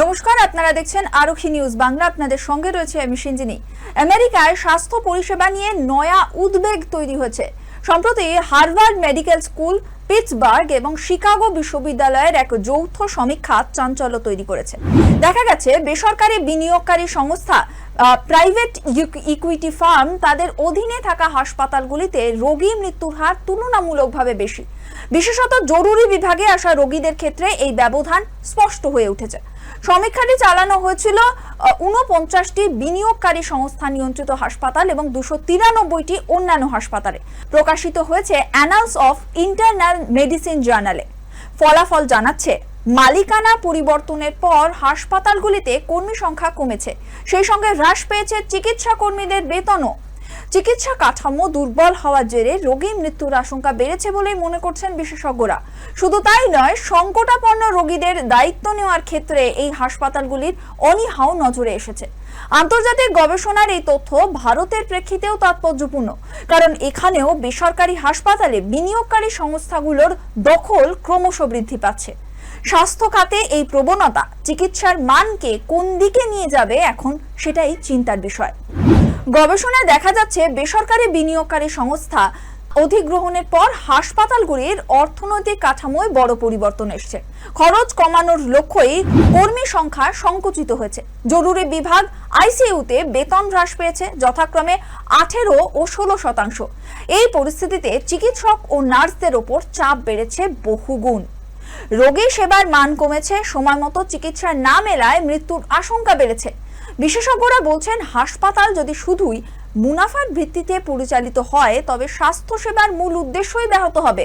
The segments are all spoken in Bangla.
নমস্কার, আপনারা দেখছেন আরক্ষী নিউজ বাংলা। আপনাদের সঙ্গে রয়েছে আমি সিঞ্জিনী। আমেরিকায় স্বাস্থ্য পরিষেবা নিয়ে নয়া উদ্বেগ তৈরি হয়েছে সম্প্রতি হার্ভার্ড মেডিকেল স্কুল, পিটসবার্গ এবং শিকাগো বিশ্ববিদ্যালয়ের এক যৌথ সমীক্ষা চাঞ্চল্য তৈরি করেছে। দেখা গেছে, বেসরকারি বিনিয়োগকারী সংস্থা প্রাইভেট ইকুইটি ফার্ম তাদের অধীনে থাকা হাসপাতালগুলিতে রোগী মৃত্যুর হার তুলনামূলকভাবে বেশি। বিশেষত জরুরি বিভাগে আসা রোগীদের ক্ষেত্রে এই ব্যবধান স্পষ্ট হয়ে উঠেছে। সমীক্ষাটি চালানো হয়েছিল উনপঞ্চাশটি বিনিয়োগকারী সংস্থা নিয়ন্ত্রিত হাসপাতাল এবং দুশো তিরানব্বইটি অন্যান্য হাসপাতালে। প্রকাশিত হয়েছে অ্যানালস অফ ইন্টারনাল মেডিসিন জার্নালে ফলাফল জানাচ্ছে মালিকানা পরিবর্তনের পর হাসপাতালগুলিতে কর্মী সংখ্যা কমেছে। সেই সঙ্গে হ্রাস পেয়েছে চিকিৎসা কর্মীদের বেতনও। চিকিৎসা কাঠামো দুর্বল হওয়ার জেরে রোগী মৃত্যুর আশঙ্কা বেড়েছে বলেই মনে করছেন বিশেষজ্ঞরা। শুধু তাই নয়, সংকটাপন্ন রোগীদের দায়িত্ব নেওয়ার ক্ষেত্রে এই হাসপাতালগুলির অনীহাও নজরে এসেছে। আন্তর্জাতিক গবেষণার এই তথ্য ভারতের প্রেক্ষিতেও তাৎপর্যপূর্ণ, কারণ এখানেও বেসরকারি হাসপাতালে বিনিয়োগকারী সংস্থাগুলোর দখল ক্রমশ বৃদ্ধি পাচ্ছে। স্বাস্থ্য খাতে এই প্রবণতা চিকিৎসার মানকে কোন দিকে নিয়ে যাবে এখন সেটাই চিন্তার বিষয়। গবেষণায় দেখা যাচ্ছে বেসরকারি বিনিয়োগকারী সংস্থা অধিগ্রহণের পর হাসপাতালগুলির অর্থনৈতিক কাঠামোয় বড় পরিবর্তন এসছে। খরচ কমানোর লক্ষ্যেই কর্মী সংখ্যা সংকুচিত হয়েছে। জরুরি বিভাগ আইসিইউতে বেতন হ্রাস পেয়েছে, যথাক্রমে আঠেরো ও ষোলো শতাংশ। এই পরিস্থিতিতে চিকিৎসক ও নার্সদের ওপর চাপ বেড়েছে বহুগুণ। রোগী সেবার মান কমেছে, সময় মতো চিকিৎসা না মেলায় মৃত্যুর আশঙ্কা বেড়েছে। বিশেষজ্ঞরা বলছেন, হাসপাতাল যদি শুধুই মুনাফার ভিত্তিতে পরিচালিত হয়, তবে স্বাস্থ্যসেবার মূল উদ্দেশ্যই ব্যাহত হবে।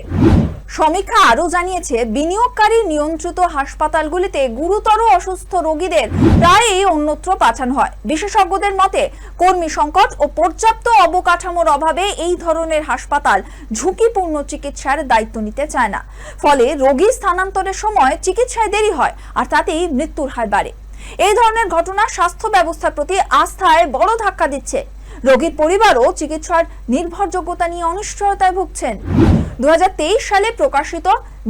সমীক্ষা আরও জানিয়েছে, বিনিয়োগকারী নিয়ন্ত্রিত হাসপাতালগুলিতে গুরুতর অসুস্থ রোগীদের প্রায়ই অন্যত্র পাঠানো হয়। বিশেষজ্ঞদের মতে, কর্মী সংকট ও পর্যাপ্ত অবকাঠামোর অভাবে এই ধরনের হাসপাতাল ঝুঁকিপূর্ণ চিকিৎসার দায়িত্ব নিতে চায় না। ফলে রোগী স্থানান্তরের সময় চিকিৎসায় দেরি হয় আর তাতেই মৃত্যুর হার বাড়ে। এই ধরনের ঘটনা স্বাস্থ্য ব্যবস্থার প্রতি আস্থায় বড় ধাক্কা দিচ্ছে। রোগীর পরিবারও চিকিৎসার নির্ভরযোগ্যতা নিয়ে অনিশ্চয়তায় ভুগছেন। দু হাজার তেইশ সালে প্রকাশিত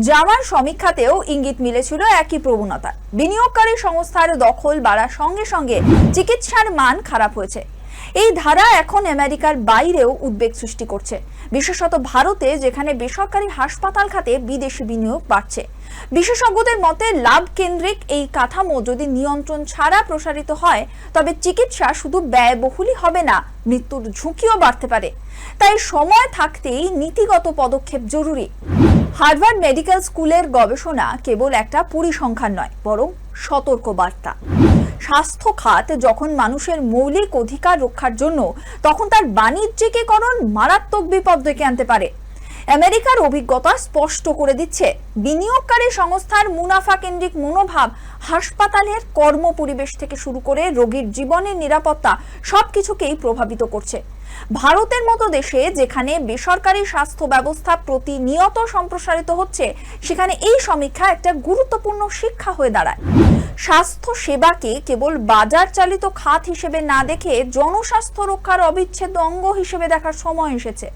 জামার সমীক্ষাতেও ইঙ্গিত মিলেছিল একই প্রবণতা। বিনিয়োগকারী সংস্থার দখল বাড়ার সঙ্গে সঙ্গে চিকিৎসার মান খারাপ হয়েছে। এই ধারা এখন আমেরিকার বাইরেও উদ্বেগ সৃষ্টি করছে। বিশেষত ভারতে, যেখানে বেসরকারি হাসপাতাল খাতে বিদেশি বিনিয়োগ বাড়ছে। বিশেষজ্ঞদের মতে, লাভ কেন্দ্রিক এই কাঠামো যদি নিয়ন্ত্রণ ছাড়া প্রসারিত হয়, তবে চিকিৎসা শুধু ব্যয়বহুলই হবে না, মৃত্যুর ঝুঁকিও বাড়তে পারে। তাই সময় থাকতেই নীতিগত পদক্ষেপ জরুরি। হার্ভার্ড মেডিকেল স্কুলের গবেষণা কেবল একটা পরিসংখ্যান নয়, বরং সতর্ক বার্তা স্বাস্থ্য খাত যখন মানুষের মৌলিক অধিকার রক্ষার জন্য, তখন তার বাণিজ্যিকীকরণ মারাত্মক বিপদ ডেকে আনতে পারে। আমেরিকার অভিজ্ঞতা স্পষ্ট করে দিচ্ছে। বিনিয়োগকারী সংস্থার মুনাফা কেন্দ্রিক মনোভাব হাসপাতালের কর্ম পরিবেশ থেকে শুরু করে রোগীর জীবনের নিরাপত্তা সবকিছুকেই প্রভাবিত করছে। ভারতের মতো দেশে যেখানে বেসরকারি স্বাস্থ্য ব্যবস্থা প্রতিনিয়ত সম্প্রসারিত হচ্ছে, সেখানে এই সমীক্ষা একটা গুরুত্বপূর্ণ শিক্ষা হয়ে দাঁড়ায়। স্বাস্থ্য সেবাকে কেবল বাজার চালিত খাত হিসেবে না দেখে জনস্বাস্থ্য রক্ষার অবিচ্ছেদ্য অঙ্গ হিসেবে দেখার সময় এসেছে।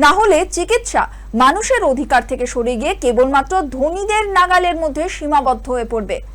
না হলে চিকিৎসা মানুষের অধিকার থেকে সরে গিয়ে কেবলমাত্র ধনীদের নাগালের মধ্যে সীমাবদ্ধ হয়ে পড়বে।